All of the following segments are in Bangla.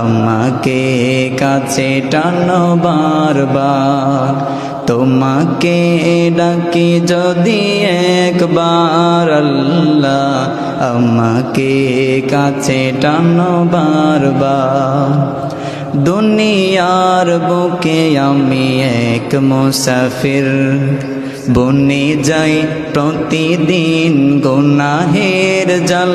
আমাকে কাছে টানো বারবার। তোমাকে ডাকি যদি একবার আল্লাহ আমাকে কাছে টানো বারবার। দুনিয়ার বুকে আমি এক মুসাফির। বনে যাই প্রতিদিন গুনাহের জল।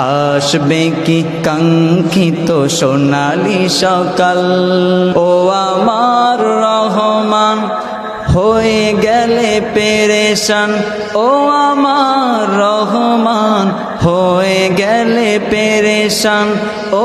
আসবে কি কাঙ্ক্ষিত সোনালি সকাল? ও আমার রহমান, হয়ে গেলে পেরেশান। ও আমার রহমান, হয়ে গেলে পেরেশান। ও